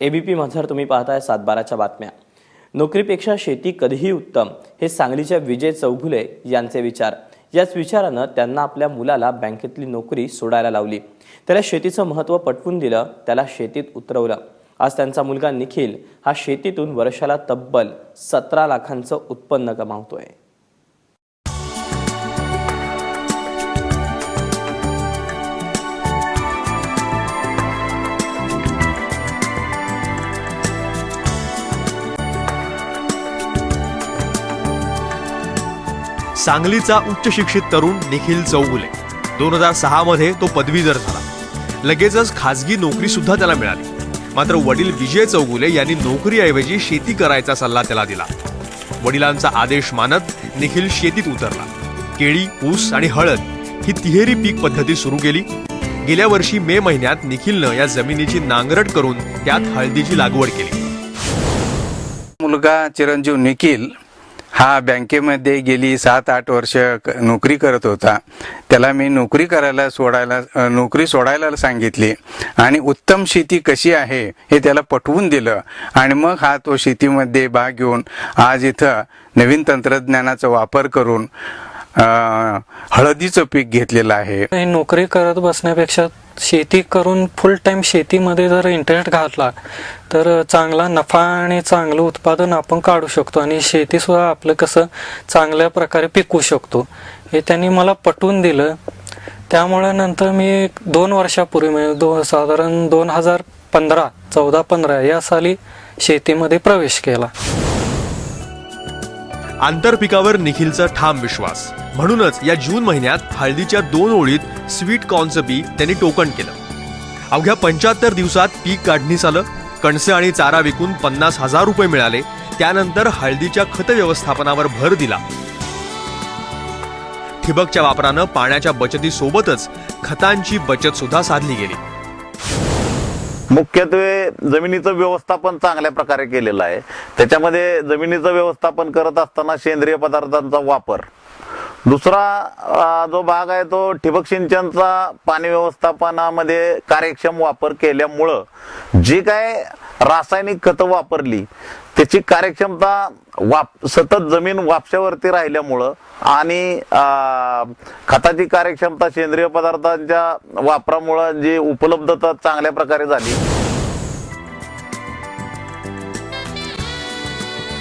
ABP मझर तुम्ही पाहताय सातबाराच्या बातम्या. नोकरीपेक्षा शेती कधीही उत्तम हे सांगलीच्या विजय चौघुले यांचे विचार. याच विचारानं त्यांना आपल्या मुलाला बँकेतली नोकरी सोडायला लावली. त्याला शेतीचं महत्त्व पटवून दिलं त्याला शेतीत उतरवलं. आज त्यांचा मुलगा निखिल हा शेतीतून वर्षाला तब्बल सतरा लाखांचं उत्पन्न कमावतोय सांगलीचा उच्च शिक्षित तरुण निखिल चौगुले. दोन हजार सहा मध्ये तो पदवीधर झाला. लगेचच खाजगी नोकरी सुद्धा त्याला मिळाली. मात्र वडील विजय चौगुले यांनी नोकरीऐवजी शेती करायचा सल्ला त्याला दिला. वडिलांचा आदेश मानत निखिल शेतीत उतरला. केळी ऊस आणि हळद ही तिहेरी पीक पद्धती सुरू केली. गेल्या वर्षी मे महिन्यात निखिलनं या जमिनीची नांगरट करून त्यात हळदीची लागवड केली. मुलगा चिरंजीव निखिल हा बँकेमध्ये गेली सात आठ वर्ष नोकरी करत होता. त्याला मी नोकरी करायला सोडायला नोकरी सोडायला सांगितली. आणि उत्तम शेती कशी आहे हे त्याला पटवून दिलं. आणि मग हा तो शेतीमध्ये भाग घेऊन आज इथं नवीन तंत्रज्ञानाचा वापर करून हळदीचं पीक घेतलेलं आहे. नोकरी करत बसण्यापेक्षा शेती करून फुल टाइम शेतीमध्ये जर इंटरनेट घातला तर चांगला नफा आणि चांगलं उत्पादन आपण काढू शकतो आणि शेती सुद्धा आपलं कसं चांगल्या प्रकारे पिकवू शकतो. हे त्यांनी मला पटवून दिलं. त्यामुळे नंतर मी दोन वर्षापूर्वी म्हणजे दो साधारण दोन हजार पंधरा चौदा पंधरा या साली शेतीमध्ये प्रवेश केला. आंतरपिकावर निखिलचा ठाम विश्वास. म्हणूनच या जून महिन्यात हळदीच्या दोन ओळीत स्वीट कॉर्नचं बी त्यांनी टोकन केलं. अवघ्या पंच्याहत्तर दिवसात पीक काढणीस आलं. कणसे आणि चारा विकून पन्नास हजार रुपये मिळाले. त्यानंतर हळदीच्या खत व्यवस्थापनावर भर दिला. ठिबकच्या वापरानं पाण्याच्या बचतीसोबतच खतांची बचत सुद्धा साधली गेली. मुख्यत्वे जमिनीचं व्यवस्थापन चांगल्या प्रकारे केलेलं आहे. त्याच्यामध्ये जमिनीचं व्यवस्थापन करत असताना सेंद्रिय पदार्थांचा वापर. दुसरा जो भाग आहे तो ठिबक सिंचनचा पाणी व्यवस्थापनामध्ये कार्यक्षम वापर केल्यामुळं जी काय रासायनिक खतं वापरली त्याची कार्यक्षमता वाप सतत जमीन वापशावरती राहिल्यामुळं आणि खताची कार्यक्षमता सेंद्रिय पदार्थांच्या वापरामुळं जी उपलब्धता चांगल्या प्रकारे झाली.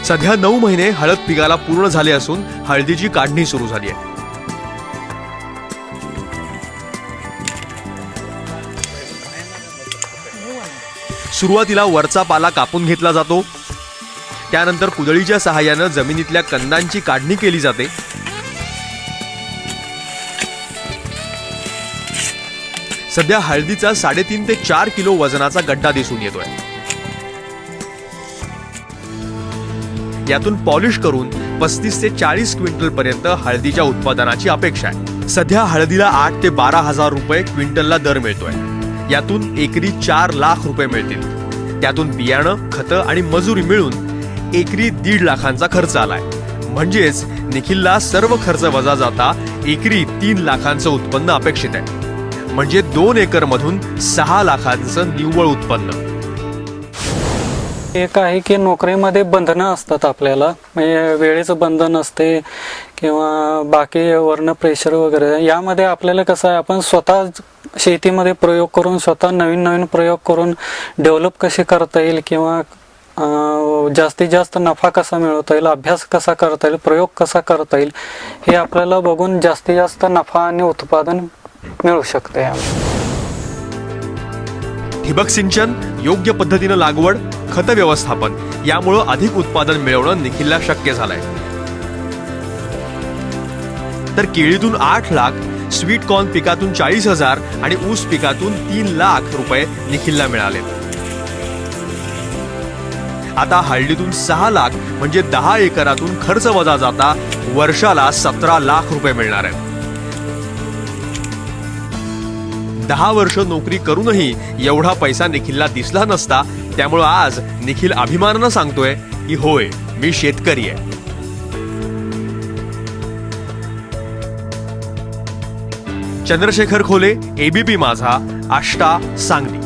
सध्या नऊ महिने हळद पिकाला पूर्ण झाले असून हळदीची काढणी सुरू झाली आहे. सुरुवातीला वरचा पाला कापून घेतला जातो. त्यानंतर कुदळीच्या सहाय्यानं जमिनीतल्या कंदांची काढणी केली जाते. सध्या हळदीचा साडेतीन ते चार किलो वजनाचा गड्डा दिसून येतोय. यातून पॉलिश करून पस्तीस ते चाळीस क्विंटल पर्यंत हळदीच्या उत्पादनाची अपेक्षा आहे. सध्या हळदीला आठ ते बारा हजार रुपये क्विंटलला दर मिळतोय. यातून एकरी चार लाख रुपये मिळतील. त्यातून बियाणं खतं आणि मजुरी मिळून एकरी दीड लाखांचा खर्च आलाय. म्हणजेच निखिलला सर्व खर्च वजा जाता एकरी तीन लाखांचं उत्पन्न अपेक्षित आहे. म्हणजे दोन एकर मधून सहा लाखांचं निव्वळ उत्पन्न. एक आहे की नोकरीमध्ये बंधनं असतात आपल्याला. म्हणजे वेळेचं बंधन असते किंवा बाकी वर्ण प्रेशर वगैरे. यामध्ये आपल्याला कसं आहे आपण स्वतः शेतीमध्ये प्रयोग करून स्वतः नवीन नवीन प्रयोग करून डेव्हलप कसे करता येईल किंवा जास्तीत जास्त नफा कसा मिळवता येईल अभ्यास कसा करता येईल प्रयोग कसा करता येईल हे आपल्याला बघून जास्तीत जास्त नफा आणि उत्पादन मिळू शकते ठिबक सिंचन योग्य पद्धतीनं लागवड खत व्यवस्थापन यामुळं अधिक उत्पादन मिळवणं निखिलला शक्य झालंय. तर केळीतून आठ लाख स्वीट कॉर्न पिकातून चाळीस हजार आणि ऊस पिकातून तीन लाख रुपये निखिलला मिळाले. आता हळदीतून सहा लाख म्हणजे दहा एकरातून खर्च वजा जाता वर्षाला सतरा लाख रुपये मिळणार आहेत. दहा वर्ष नोकरी करूनही एवढा पैसा निखिलला दिसला नसता त्यामुळं आज निखिल अभिमानानं सांगतोय की होय मी शेतकरी आहे. चंद्रशेखर खोले एबीपी माझा आष्टा सांगली.